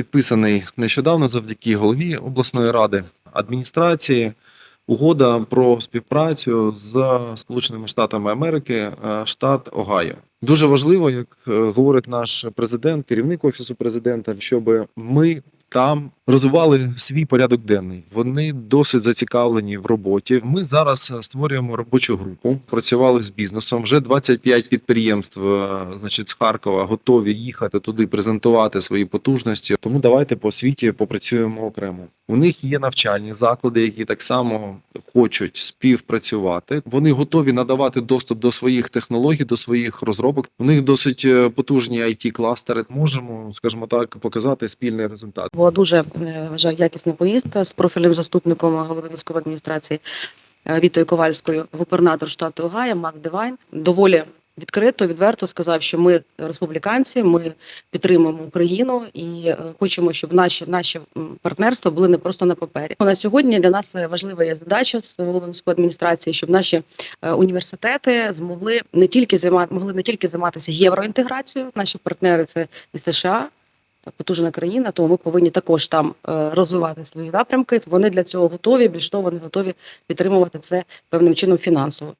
підписаний нещодавно завдяки голові обласної ради адміністрації. Угода про співпрацю з Сполученими Штатами Америки, е, штат Огайо. Дуже важливо, як е, говорить наш президент, керівник офісу президента, щоб ми там розвивали свій порядок денний. Вони досить зацікавлені в роботі. Ми зараз е, створюємо робочу групу. Працювали з бізнесом. Вже 25 підприємств, е, значить, з Харкова готові їхати туди, презентувати свої потужності. Тому давайте по світі попрацюємо окремо. У них є навчальні заклади, які так само хочуть співпрацювати. Вони готові надавати доступ до своїх технологій, до своїх розробок. У них досить е, потужні it кластери. Можемо, скажімо так, показати спільний результат. Була дуже вже якісна поїздка з профільним заступником голови військової адміністрації е, Вітою Ковальською, губернатор штату Огайо Марк Девайн. Доволі відкрито, відверто сказав, що ми республіканці, ми підтримуємо Україну і е, хочемо, щоб наші наші партнерства були не просто на папері. На сьогодні для нас е, важлива є задача з головою адміністрації, щоб наші е, університети змогли не тільки займати могли не тільки займатися євроінтеграцією. Наші партнери це і США, потужна країна, тому ми повинні також там розвивати свої напрямки. Вони для цього готові. Більш того, вони готові підтримувати це певним чином фінансово.